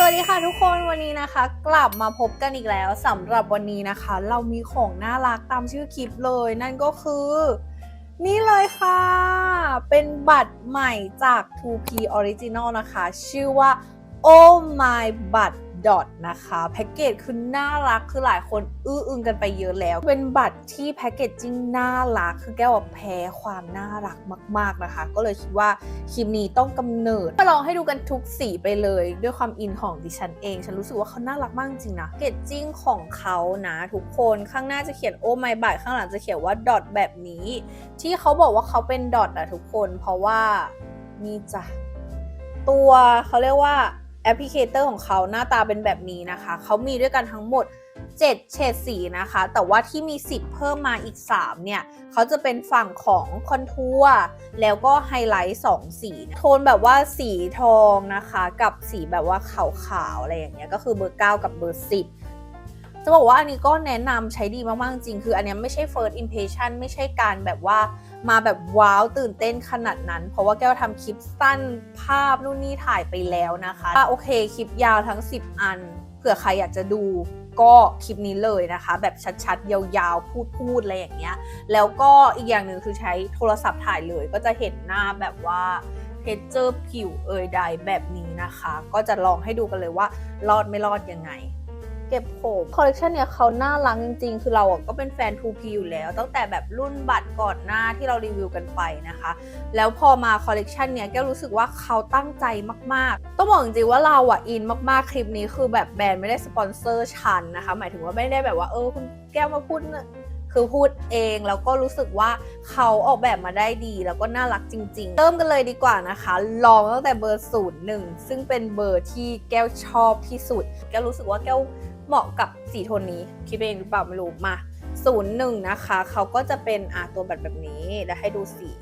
สวัสดีค่ะทุกคนวันนี้นะคะ กลับมาพบกันอีกแล้วสำหรับวันนี้นะคะ เรามีของน่ารักตามชื่อคลิปเลย นั่นก็คือ นี่เลยค่ะ เป็นบัตรใหม่จาก 2P Original นะคะ ชื่อว่า Oh My บัตร ดอทนะคะแพ็กเกจคือน่ารักคือหลายคนอื้ออึงกันไปเยอะแล้ว เป็นบัตรที่แพ็กเกจจิ้งน่ารักคือแก้วว่าแพ้ความน่ารักมาก ๆนะคะ ก็เลยคิดว่าคลิปนี้ต้องกำเนิดมาลองให้ดูกันทุกสีไปเลย ด้วยความอินของดิฉันเอง ฉันรู้สึกว่าเขาน่ารักมากจริงนะแพ็กเกจจิ้งของเขานะ ทุกคนข้างหน้าจะเขียนโอ้ไม่บัตรข้างหลังจะเขียนว่าดอทแบบนี้ ที่เขาบอกว่าเขาเป็นดอทอะทุกคน เพราะว่านี่จ้ะตัวเขาเรียกว่า แอปพลิเคเตอร์ของเขาหน้าตาเป็นแบบนี้นะคะ เขามีด้วยกันทั้งหมด 7 เฉดสีนะคะ แต่ว่าที่มี 10 เพิ่มมาอีก 3 เนี่ย เขาจะเป็นฝั่งของคอนทัวร์แล้วก็ไฮไลท์2สีโทนแบบว่าสีทองนะคะ กับสีแบบว่าขาวๆอะไรอย่างเงี้ยก็คือเบอร์ 9 กับเบอร์ 10จะบอกว่าอันนี้ก็แนะนำใช้ดีมาก ๆ จริง คืออันนี้ไม่ใช่ first impression ไม่ใช่การแบบว่า มาแบบว้าวตื่นเต้นขนาดนั้น เพราะว่าแก้วทำคลิปสั้นภาพนู่นนี่ถ่ายไปแล้วนะคะโอเคคลิปยาวทั้ง 10 อันเผื่อใครอยากจะดูก็คลิปนี้เลยนะคะ แบบชัดๆ ยาวๆ พูดๆ อะไรอย่างเงี้ย แล้วก็อีกอย่างหนึ่งคือใช้โทรศัพท์ถ่ายเลย ก็จะเห็นหน้าแบบว่าเทเจอร์ผิวเอยใดแบบนี้นะคะ ก็จะลองให้ดูกันเลยว่ารอดไม่รอดยังไง เก็บผมคอลเลคชันเนี่ยเขาน่ารักจริงๆ คือเราอะก็เป็นแฟน 2P อยู่แล้ว ตั้งแต่แบบรุ่นบัตรก่อนหน้าที่เรารีวิวกันไปนะคะ แล้วพอมาคอลเลกชันเนี้ยแก้วรู้สึกว่าเขาตั้งใจมากๆ ต้องบอกจริงๆว่าเราอะอินมากๆ คลิปนี้คือแบบแบรนด์ไม่ได้สปอนเซอร์ชันนะคะ หมายถึงว่าไม่ได้แบบว่าเออคุณแก้วมาพูดนะคือพูดเองแล้วก็รู้สึกว่าเขาออกแบบมาได้ดีแล้วก็น่ารักจริง ๆ เริ่มกันเลยดีกว่านะคะ ลองตั้งแต่เบอร์ศูนย์หนึ่งซึ่งเป็นเบอร์ที่แก้วชอบที่สุด แก้วรู้สึกว่าแก้ว เหมาะกับสีโทนนี้ คิดเองหรือเปล่าไม่รู้มาศูนย์หนึ่งนะคะ เขาก็จะเป็นอ่าตัวแบัตรแบบนี้ แล้วให้ดูสี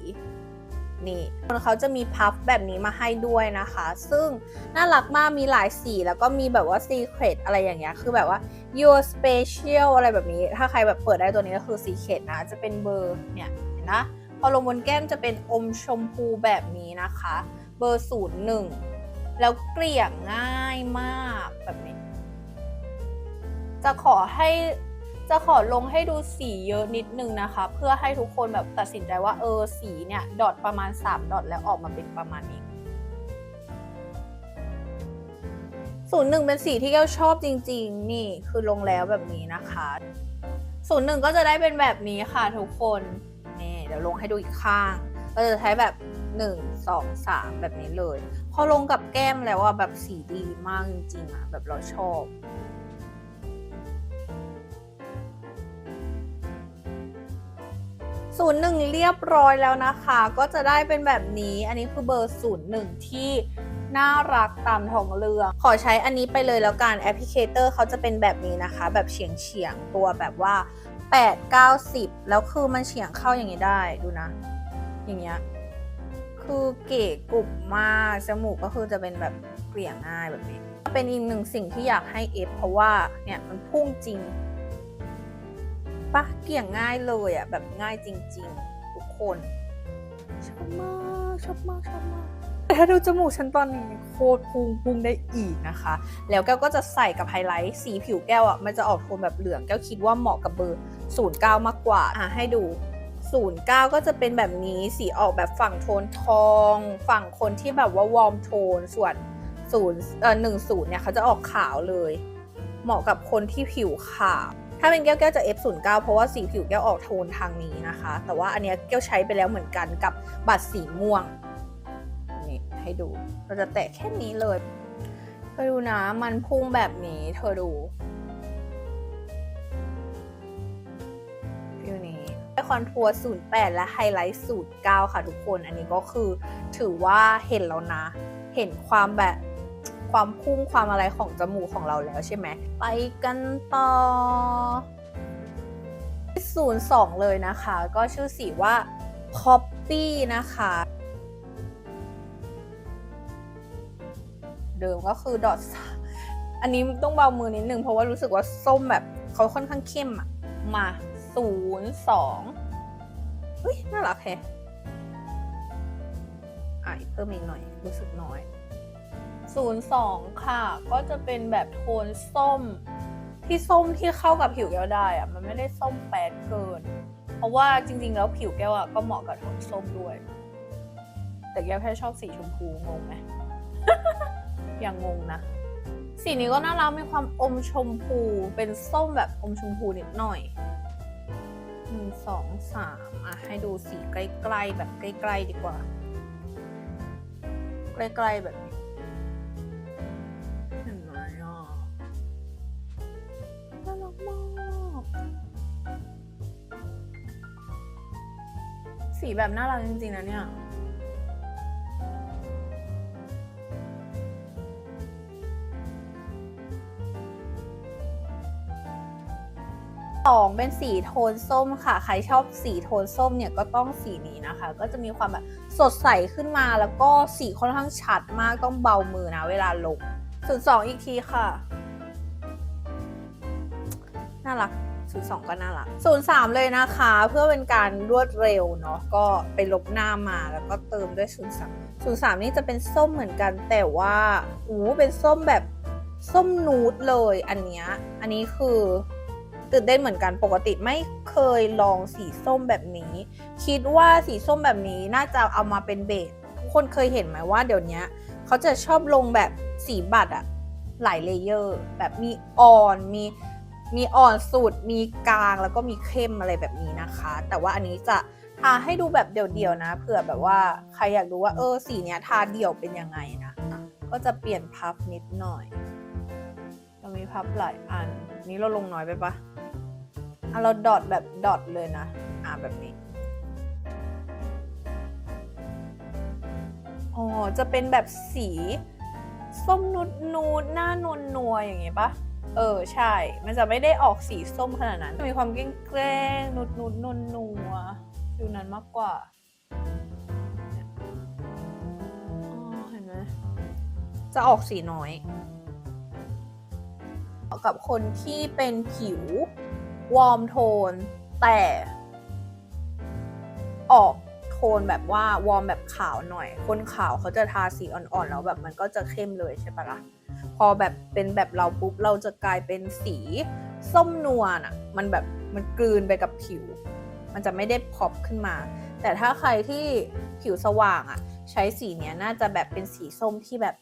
นี่เขาจะมีพัฟแบบนี้มาให้ด้วยนะคะ ซึ่งน่ารักมากมีหลายสีแล้วก็มีแบบว่า secret อะไรอย่างเงี้ยคือแบบว่า your special อะไรแบบนี้ ถ้าใครแบบเปิดได้ตัวนี้ก็คือ secret นะ จะเป็นเบอร์เนี่ยเห็นนะพอลงบนแก้มจะเป็นอมชมพูแบบนี้นะคะ เบอร์ศูนย์หนึ่งแล้วเกลี่ยง่ายมากแบบนี้ จะขอให้จะขอลงให้ดูสีเยอะนิดนึงนะคะ เพื่อให้ทุกคนแบบตัดสินใจว่าเออสีเนี่ย ดอทประมาณ 3 ดอทแล้วออกมาเป็นประมาณนี้ศูนย์หนึ่งเป็นสีที่แก้วชอบจริง ๆ นี่คือลงแล้วแบบนี้นะคะศูนย์หนึ่งก็จะได้เป็นแบบนี้ค่ะทุกคนนี่เดี๋ยวลงให้ดูอีกข้าง ก็จะใช้แบบ1 2 3แบบนี้เลย พอลงกับแก้มแล้วอะแบบสีดีมากจริงๆอะแบบเราชอบ ศูนย์หนึ่งเรียบร้อยแล้วนะคะ ก็จะได้เป็นแบบนี้อันนี้คือเบอร์ศูนย์หนึ่งที่น่ารักตามท้องเรือ ขอใช้อันนี้ไปเลยแล้วกันแอปพลิเคเตอร์เขาจะเป็นแบบนี้นะคะ แบบเฉียงเฉียงๆตัวแบบว่า 8 9 10 แล้วคือมันเฉียงเข้าอย่างนี้ได้ดูนะ อย่างเงี้ยคือเก๋กรุบมากจมูกก็คือจะเป็นแบบเกลี่ยง่ายแบบนี้ เป็นอีกหนึ่งสิ่งที่อยากให้เอฟเพราะว่าเนี่ยมันพุ่งจริง ปะเกลี่ยงง่ายเลยอะแบบง่ายจริง ๆ ทุกคนชอบมากชอบมากชอบมากแต่ถ้าดูจมูกฉันตอนนี้โคตรพุ่งพุ่งได้อีกนะคะ แล้วแก้วก็จะใส่กับไฮไลท์สีผิวแก้วอะมันจะออกโทนแบบเหลืองแก้วคิดว่าเหมาะกับเบอร์ 09 มากกว่าอะให้ดู 09 ก็จะเป็นแบบนี้สีออกแบบฝั่งโทนทอง ฝั่งคนที่แบบว่าวอร์มโทนส่วน0เอ่อ10เนี่ยเขาจะออกขาวเลย เหมาะกับคนที่ผิวขาว ถ้าเป็นแก้วแก้วจะ F09 เพราะว่าสีผิวแก้วออกโทนทางนี้นะคะ แต่ว่าอันเนี้ยแก้วใช้ไปแล้วเหมือนกันกับบัตรสีม่วง นี่ให้ดู เราจะแตะแค่นี้เลยเธอดูนะ มันพุ่งแบบนี้ เธอดูฟิวนี้คอนทัวร์08 และไฮไลท์09 ค่ะทุกคน อันนี้ก็คือถือว่าเห็นแล้วนะ เห็นความแบบ ความพุ่งความอะไรของจมูกของเราแล้วใช่ไหม ไปกันต่อ 02 เลยนะคะ ก็ชื่อสีว่า Poppy นะคะ เดิมก็คือดอทอันนี้ต้องเบามือนิดนึงเพราะว่ารู้สึกว่าส้มแบบเขาค่อนข้างเข้มอะมา 02เฮ้ย น่ารักแฮะอะเพิ่มอีกหน่อย รู้สึกน้อย 02 ค่ะ ก็จะเป็นแบบโทนส้ม ที่ส้มที่เข้ากับผิวแก้วได้อะมันไม่ได้ส้มแปดเกิน เพราะว่าจริง ๆ แล้วผิวแก้วอะก็เหมาะกับโทนส้มด้วย แต่แก้วแค่ชอบสีชมพูงงไหมอย่างงงนะ สีนี้ก็น่ารักมีความอมชมพูเป็นส้มแบบอมชมพูนิดหน่อยหนึ่งสองสามอะให้ดูสีใกล้ๆแบบใกล้ ๆ ดีกว่า ใกล้ ๆ แบบ สีแบบน่ารักจริงๆนะเนี่ย สองเป็นสีโทนส้มค่ะ ใครชอบสีโทนส้มเนี่ยก็ต้องสีนี้นะคะ ก็จะมีความแบบสดใสขึ้นมาแล้วก็สีค่อนข้างชัดมากต้องเบามือนะเวลาลงส่วนสองอีกทีค่ะ น่ารัก ศูนย์สองก็น่ารักศูนย์สามเลยนะคะ เพื่อเป็นการรวดเร็วเนาะก็ไปลบหน้ามาแล้วก็เติมด้วยศูนย์สามศูนย์สามนี่จะเป็นส้มเหมือนกัน แต่ว่าอู้เป็นส้มแบบส้มนูดเลยอันเนี้ยอันนี้คือตื่นเต้นเหมือนกันปกติไม่เคยลองสีส้มแบบนี้ คิดว่าสีส้มแบบนี้น่าจะเอามาเป็นเบสทุกคนเคยเห็นไหมว่าเดี๋ยวนี้เขาจะชอบลงแบบสีบัตรอะหลายเลเยอร์ แบบมีอ่อนมี มีอ่อนสุด มีกลางแล้วก็มีเข้มอะไรแบบนี้นะคะ แต่ว่าอันนี้จะทาให้ดูแบบเดี่ยวๆนะเผื่อแบบว่าใครอยากดูว่าเออสีเนี้ยทาเดี่ยวเป็นยังไงนะ ก็จะเปลี่ยนพับนิดหน่อยเรามีพับหลายอัน นี้เราลงน้อยไปปะอะเราดอทแบบดอทเลยนะ อ่าแบบนี้อ๋อจะเป็นแบบสีส้มนูดนูดๆหน้านวลนัวๆอย่างงี้ปะ เออใช่ มันจะไม่ได้ออกสีส้มขนาดนั้น มีความแกล้งแกล้งนุดนุดนวลนัวฟิวนั้นมากกว่าเนี่ยอ๋อเห็นไหมจะออกสีน้อยเหมาะกับคนที่เป็นผิววอร์มโทน แต่ออก โทนแบบว่าวอร์มแบบขาวหน่อย คนขาวเขาจะทาสีอ่อนๆแล้วแบบมันก็จะเข้มเลยใช่ปะล่ะพอแบบเป็นแบบเราปุ๊บเราจะกลายเป็นสีส้มนวลอะมันแบบมันกลืนไปกับผิว มันจะไม่ได้พอปขึ้นมา แต่ถ้าใครที่ผิวสว่างอะ ใช้สีเนี้ยน่าจะแบบเป็นสีส้มที่แบบ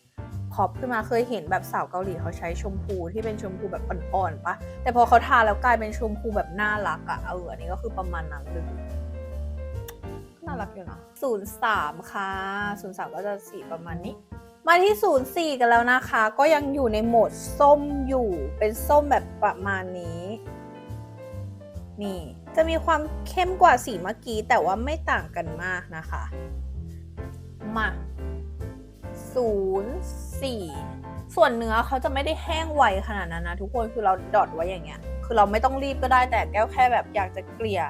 พอปขึ้นมาเคยเห็นแบบสาวเกาหลีเขาใช้ชมพูที่เป็นชมพูแบบอ่อนๆปะแต่พอเขาทาแล้วกลายเป็นชมพูแบบน่ารักอะเอออันนี้ก็คือประมาณนั้นเลย น่ารักอยู่นะศูนย์สามค่ะศูนย์สามก็จะสีประมาณนี้ มาที่ 04 กันแล้วนะคะ ก็ยังอยู่ในโหมดส้มอยู่ เป็นส้มแบบประมาณนี้ นี่ จะมีความเข้มกว่าสีเมื่อกี้ แต่ว่าไม่ต่างกันมากนะคะ มา04 ส่วนเนื้อเขาจะไม่ได้แห้งไวขนาดนั้นนะทุกคน คือเราดอทไว้อย่างเงี้ย คือเราไม่ต้องรีบก็ได้แต่แก้วแค่แบบอยากจะเกลี่ย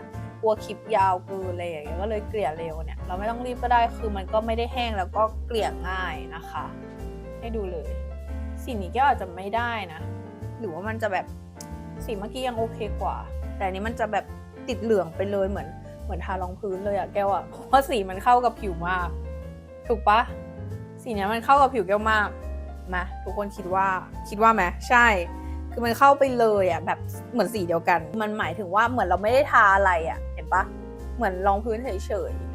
ลัวคลิปยาวเกินอะไรอย่างเงี้ยก็เลยเกลี่ยเร็วเนี่ยเราไม่ต้องรีบก็ได้คือมันก็ไม่ได้แห้งแล้วก็เกลี่ยง่ายนะคะ ให้ดูเลย สีนี้แก้วอาจจะไม่ได้นะ หรือว่ามันจะแบบสีเมื่อกี้ยังโอเคกว่า แต่นี้มันจะแบบติดเหลืองไปเลยเหมือนเหมือนทารองพื้นเลยอะแก้วอะเพราะว่าสีมันเข้ากับผิวมาก ถูกปะสีเนี้ยมันเข้ากับผิวแก้วมากมาทุกคนคิดว่าคิดว่าไหมใช่คือมันเข้าไปเลยอะแบบเหมือนสีเดียวกัน มันหมายถึงว่าเหมือนเราไม่ได้ทาอะไรอะ นปะเหมือนรองพื้นเฉยๆ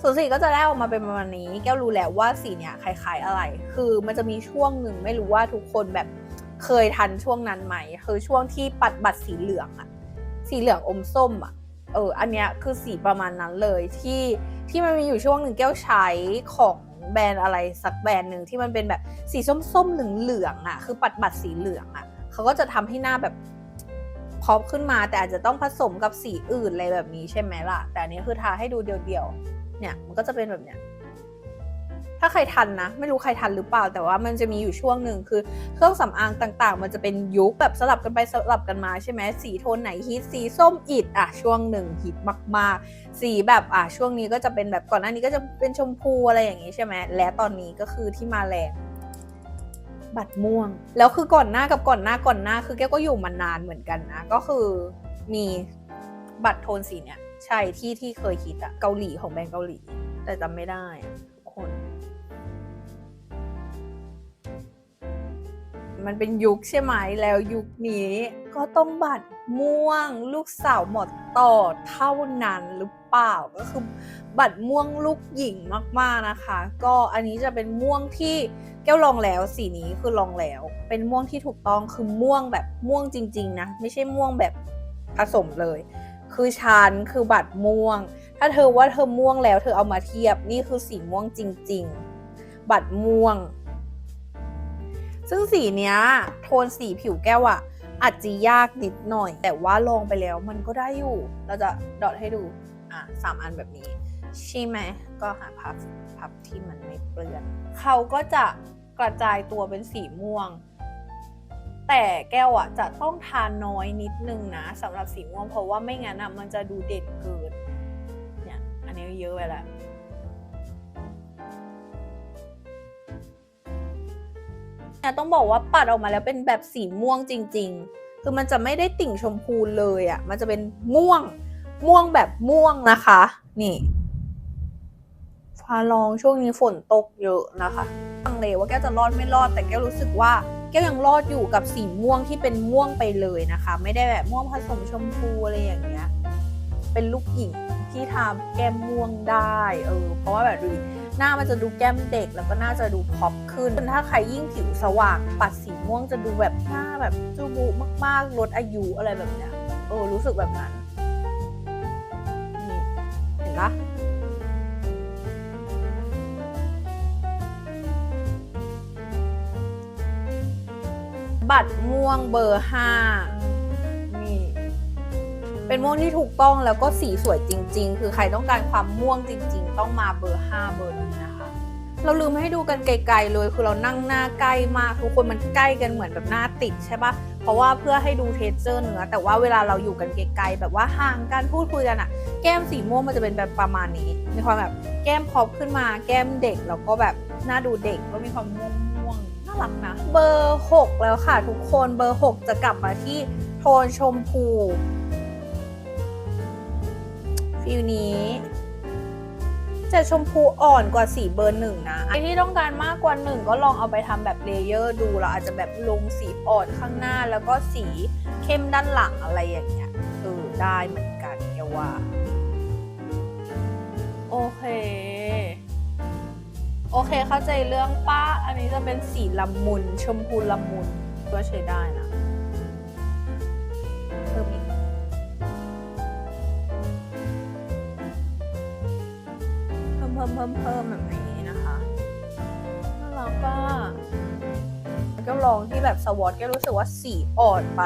ส่วนสีก็จะได้ออกมาเป็นประมาณนี้ แก้วรู้แล้วว่าสีเนี้ยคล้าย ๆอะไร คือมันจะมีช่วงหนึ่งไม่รู้ว่าทุกคนแบบเคยทันช่วงนั้นไหม คือช่วงที่ปัดบัตรสีเหลืองอะสีเหลืองอมส้มอะเออ อันเนี้ยคือสีประมาณนั้นเลยที่ที่มันมีอยู่ช่วงหนึ่งแก้วใช้ของ แบรนด์อะไรสักแบรนด์หนึ่งที่มันเป็นแบบสีส้มๆเหลืองๆอะคือปัดบัดสีเหลืองอะเขาก็จะทำให้หน้าแบบพอปขึ้นมาแต่อาจจะต้องผสมกับสีอื่นอะไรแบบนี้ใช่ไหมล่ะ แต่อันนี้คือทาให้ดูเดียวๆเนี่ยมันก็จะเป็นแบบเนี้ย ถ้าใครทันนะ ไม่รู้ใครทันหรือเปล่า แต่ว่ามันจะมีอยู่ช่วงหนึ่งคือเครื่องสำอางต่างๆ มันจะเป็นยุคแบบสลับกันไปสลับกันมาใช่ไหมสีโทนไหนฮิตสีส้มอิดอะช่วงหนึ่งฮิตมากๆ สีแบบอะช่วงนี้ก็จะเป็นแบบก่อนหน้านี้ก็จะเป็นชมพูอะไรอย่างนี้ใช่ไหมและตอนนี้ก็คือที่มาแรงบัตรม่วง แล้วคือก่อนหน้ากับก่อนหน้าก่อนหน้า คือแกก็อยู่มานานเหมือนกันนะ ก็คือมีบัตรโทนสีเนี้ยใช่ที่ที่เคยคิดอะเกาหลีของแบรนด์เกาหลี แต่จำไม่ได้คน มันเป็นยุคใช่ไหมแล้วยุคนี้ก็ต้องบัตรม่วงลูกสาวหมดต่อเท่านั้นหรือเปล่าก็คือบัตรม่วงลูกหญิงมากๆนะคะ ก็อันนี้จะเป็นม่วงที่แก้วลองแล้วสีนี้คือลองแล้ว เป็นม่วงที่ถูกต้องคือม่วงแบบม่วงจริง ๆ นะ ไม่ใช่ม่วงแบบผสมเลย คือชันคือบัตรม่วง ถ้าเธอว่าเธอม่วงแล้ว เธอเอามาเทียบนี่คือสีม่วงจริง ๆ บัตรม่วง ซึ่งสีเนี้ยโทนสีผิวแก้วอะอาจจะยากนิดหน่อย แต่ว่าลองไปแล้วมันก็ได้อยู่ เราจะดอทให้ดู อะสามอันแบบนี้ ใช่ไหม ก็หาพับพับที่มันไม่เปลือน เขาก็จะกระจายตัวเป็นสีม่วง แต่แก้วอะจะต้องทานน้อยนิดนึงนะสำหรับสีม่วงเพราะว่าไม่งั้นอะมันจะดูเด่นเกินเนี่ยอันนี้เยอะไปแล้ว ต้องบอกว่าปัดออกมาแล้วเป็นแบบสีม่วงจริง ๆ คือมันจะไม่ได้ติ่งชมพูเลยอะ่ะ มันจะเป็นม่วง ม่วงแบบม่วงนะคะ นี่ฟ้าร้องช่วงนี้ฝนตกเยอะนะคะตังเลว่าแก้วจะรอดไม่รอด แต่แก้วรู้สึกว่าแก้วยังรอดอยู่กับสีม่วงที่เป็นม่วงไปเลยนะคะ ไม่ได้แบบม่วงผสมชมพูอะไรอย่างเงี้ย เป็นลูกหญิงที่ทาแก้มม่วงได้ เออ เพราะว่าแบบดูดิ หน้ามันจะดูแก้มเด็กแล้วก็น่าจะดูพอปขึ้น ถ้าใครยิ่งผิวสว่าง ปัดสีม่วงจะดูแบบหน้าแบบจูบุมากๆลดอายุอะไรแบบเนี้ยเออรู้สึกแบบนั้นนี่เห็นปะบัตรม่วงเบอร์ห้า เป็นม่วงที่ถูกต้องแล้วก็สีสวยจริง ๆ คือใครต้องการความม่วงจริง ๆ ต้องมาเบอร์ 5 เบอร์นี้นะคะ เราลืมให้ดูกันไกลๆเลย คือเรานั่งหน้าใกล้มากทุกคนมันใกล้กันเหมือนแบบหน้าติดใช่ปะเพราะว่าเพื่อให้ดูเทสเจอร์เนื้อ แต่ว่าเวลาเราอยู่กันไกลๆแบบว่าห่างกันพูดคุยกันอะแก้มสีม่วงมันจะเป็นแบบประมาณนี้ มีความแบบแก้มพอปขึ้นมา แก้มเด็กแล้วก็แบบหน้าดูเด็กก็มีความม่วงม่วงๆน่ารักนะเบอร์ 6 แล้วค่ะ ทุกคนเบอร์ 6 จะกลับมาที่โทนชมพู ฟิลนี้จะชมพูอ่อนกว่าสีเบอร์หนึ่งนะใครที่ต้องการมากกว่าหนึ่งก็ลองเอาไปทำแบบเลเยอร์ดูเราอาจจะแบบลงสีอ่อนข้างหน้าแล้วก็สีเข้มด้านหลังอะไรอย่างเงี้ยเออได้เหมือนกันเอว่า โอเค โอเคเข้าใจเรื่องป้า อันนี้จะเป็นสีละมุน ชมพูละมุนก็ใช้ได้นะ พิ่มเพิ่มเพิ่มแบบนี้นะคะน่ารักก็ก็ลองที่แบบสวอตก็รู้สึกว่าสีอ่อนไป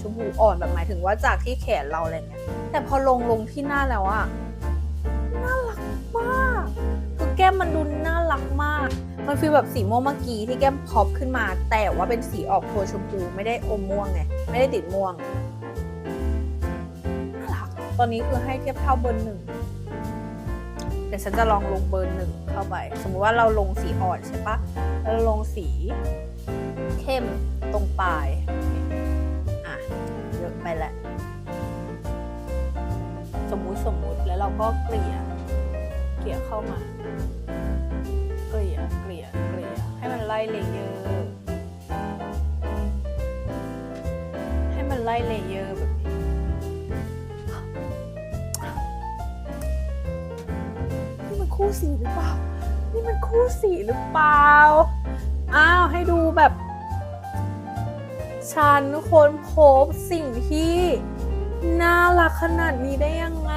ชมพูอ่อนแบบหมายถึงว่าจากที่แขนเราอะไรเงี้ยแต่พอลงลงที่หน้าแล้วอะน่ารักมากคือแก้มมันดูน่ารักมาก มันฟีลแบบสีม่วงเมื่อกี้ที่แก้มพอปขึ้นมา แต่ว่าเป็นสีออกโทนชมพูไม่ได้อมม่วงไงไม่ได้ติดม่วงน่ารักตอนนี้คือให้เทียบเท่าเบอร์หนึ่ง ดี๋ยวฉันจะลองลงเบอร์หนึ่งเข้าไป สมมติว่าเราลงสีอ่อนใช่ปะเราลงสีเข้มตรงปลาย อะ เยอะไปแหละ สมมุติสมมุติแล้วเราก็เกลี่ย เกลี่ยเข้ามา เกลี่ย เกลี่ย เกลี่ย ให้มันไล่เลเยอร์ ให้มันไล่เลเยอร์แบบ สีหรือเปล่า นี่มันคู่สีหรือเปล่า อ้าว ให้ดูแบบ ฉันคนพบสิ่งที่ น่ารักขนาดนี้ได้ยังไง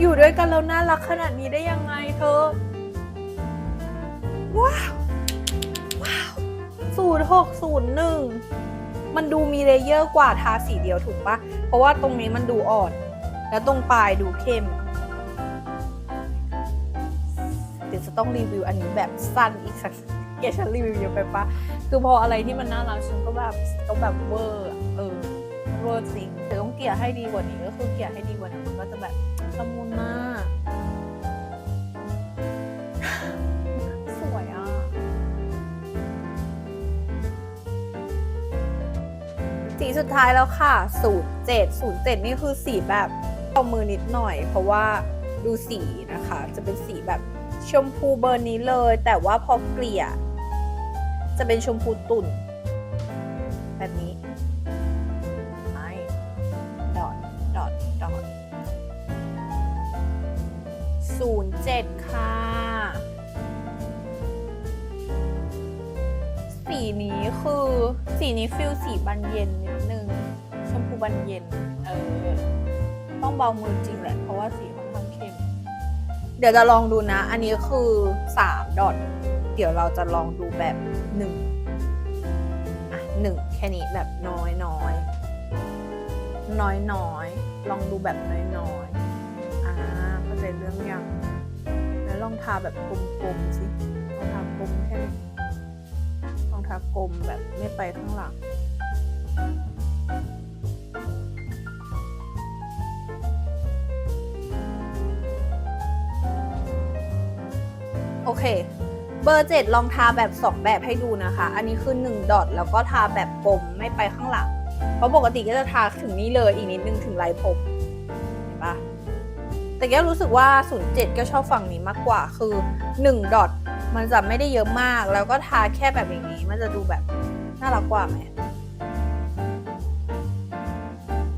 อยู่ด้วยกันแล้วน่ารักขนาดนี้ได้ยังไงเธอ ว้าว ว้าวศูนย์หกศูนย์หนึ่งมันดูมีเลเยอร์กว่าทาสีเดียวถูกปะ เพราะว่าตรงนี้มันดูอ่อน แล้วตรงปลายดูเข้ม ต้องรีวิวอันนี้แบบสั้นอีกสักเกยฉันรีวิวเยอะไปปะคือพออะไรที่มันน่ารักฉันก็แบบต้องแบบเวอร์เออเวอร์จริงแต่ต้องเกลี่ยให้ดีกว่านี้ก็คือเกลี่ยให้ดีกว่านี้มันก็จะแบบละมุนมากสวยอะสีสุดท้ายแล้วค่ะ 07 07 นี่คือสีแบบเอามือนิดหน่อย เพราะว่าดูสีนะคะ จะเป็นสีแบบ ชมพูเบอร์นี้เลย แต่ว่าพอเกลี่ย จะเป็นชมพูตุ่น แบบนี้ไม่ดอทดอทดอทศูนย์เจ็ดค่ะ สีนี้คือสีนี้ฟิลสีบานเย็นนิดนึง ชมพูบานเย็น เออ ต้องเบามือจริงแหละ เพราะว่าสี เดี๋ยวจะลองดูนะ อันนี้คือสามดอทเดี๋ยวเราจะลองดูแบบหนึ่งอะหนึ่งแค่นี้แบบน้อยน้อยน้อยน้อยลองดูแบบน้อยน้อยอ่าเข้าใจเรื่องยังแล้วลองทาแบบกลมๆสิลองทากลมแค่นี้ลองทากลมแบบไม่ไปข้างหลัง โอเค เบอร์เจ็ดลองทาแบบ 2 แบบให้ดูนะคะ อันนี้คือ 1 ดอทแล้วก็ทาแบบกลมไม่ไปข้างหลัง เพราะปกติก็จะทาถึงนี่เลยอีกนิดนึงถึงไหล่ผม เห็นปะแต่แกรู้สึกว่า 07 ก็ชอบฝั่งนี้มากกว่าคือ 1 ดอทมันจะไม่ได้เยอะมาก แล้วก็ทาแค่แบบอย่างนี้ มันจะดูแบบน่ารักกว่าไหม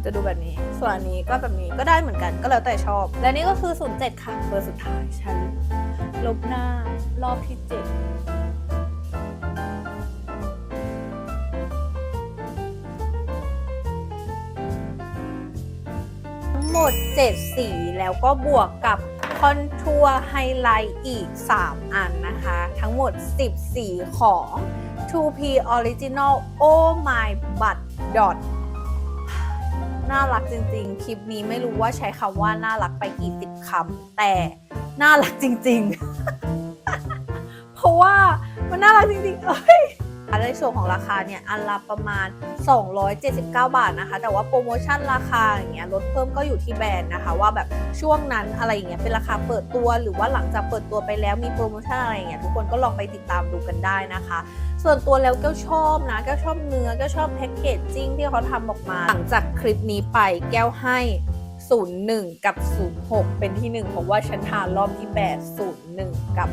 จะดูแบบนี้ ส่วนอันนี้ก็แบบนี้ก็ได้เหมือนกันก็แล้วแต่ชอบ และนี่ก็คือ 07 ค่ะเบอร์สุดท้ายฉัน ลบหน้ารอบที่เจ็ดทั้งหมด 7 สีแล้วก็บวกกับคอนทัวร์ไฮไลท์อีก 3 อันนะคะ ทั้งหมด 10 สีของ 2P Original Oh My But Dot น่ารักจริงๆ คลิปนี้ไม่รู้ว่าใช้คำว่าน่ารักไปกี่สิบคำแต่น่ารักจริง ๆ ว่ามันน่ารักจริงๆเอ้ยในส่วนของราคาเนี่ยอันละประมาณ 279 บาทนะคะ แต่ว่าโปรโมชั่นราคาอย่างเงี้ยลดเพิ่มก็อยู่ที่แบรนด์นะคะ ว่าแบบช่วงนั้นอะไรอย่างเงี้ยเป็นราคาเปิดตัวหรือว่าหลังจากเปิดตัวไปแล้วมีโปรโมชั่นอะไรอย่างเงี้ยทุกคนก็ลองไปติดตามดูกันได้นะคะ ส่วนตัวแล้วแก้วชอบนะแก้วชอบเนื้อแก้วชอบแพ็กเกจจิ้งที่เขาทำออกมา หลังจากคลิปนี้ไปแก้วให้ 01 กับ 06 เป็นที่ 1 เพราะว่าฉันทานรอบที่ 8 01 กับ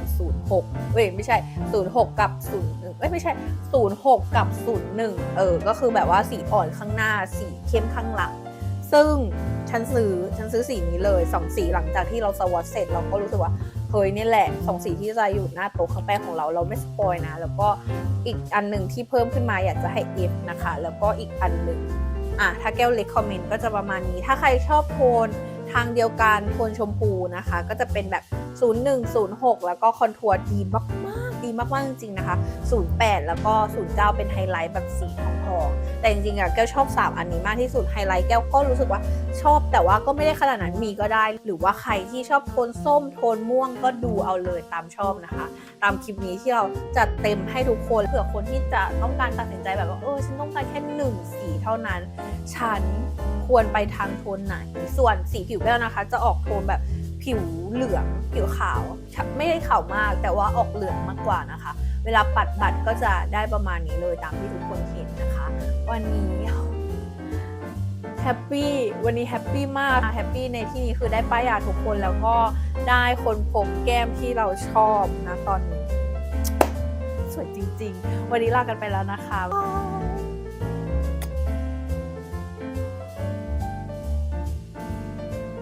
06 เว้ยไม่ใช่ 06 กับ 01เอ้ยไม่ใช่ 06 กับ 01 เออ ก็คือแบบว่าสีอ่อนข้างหน้า สีเข้มข้างหลัง ซึ่งฉันซื้อ ฉันซื้อสีนี้เลย 2 สีหลังจากที่เราสวอตเสร็จเราก็รู้สึกว่าเฮ้ยนี่แหละสองสีที่จะอยู่หน้าโต๊ะข้างแป้งของเราเราไม่สปอยนะ แล้วก็อีกอันหนึ่งที่เพิ่มขึ้นมาอยากจะให้ F นะคะ แล้วก็อีกอันหนึ่ง อะถ้าแก้วเล็กคอมเมนต์ก็จะประมาณนี้ ถ้าใครชอบโทนทางเดียวกันโทนชมพูนะคะ ก็จะเป็นแบบ 01 06 แล้วก็คอนทัวร์ดีมาก ดีมากๆจริงๆนะคะ 08 แล้วก็ 09 เป็นไฮไลท์แบบสีทองทองแต่จริงๆอะแก้วชอบ 3 อันนี้มากที่สุดไฮไลท์แก้วก็รู้สึกว่าชอบแต่ว่าก็ไม่ได้ขนาดนั้นมีก็ได้ หรือว่าใครที่ชอบโทนส้มโทนม่วงก็ดูเอาเลยตามชอบนะคะ ตามคลิปนี้ที่เราจัดเต็มให้ทุกคนเผื่อคนที่จะต้องการตัดสินใจแบบว่าเออฉันต้องการแค่หนึ่งสีเท่านั้น ฉันควรไปทางโทนไหน ส่วนสีผิวแก้วนะคะ จะออกโทนแบบ ผิวเหลืองผิวขาว ไม่ได้ขาวมากแต่ว่าออกเหลืองมากกว่านะคะ เวลาปัดบัตรก็จะได้ประมาณนี้เลยตามที่ทุกคนเห็นนะคะ วันนี้แฮปปี้วันนี้แฮปปี้มากแฮปปี้ในที่นี้คือได้ป้ายยาทุกคนแล้วก็ได้คนพบแก้มที่เราชอบนะตอนนี้ สวยจริงๆ วันนี้ลากันไปแล้วนะคะ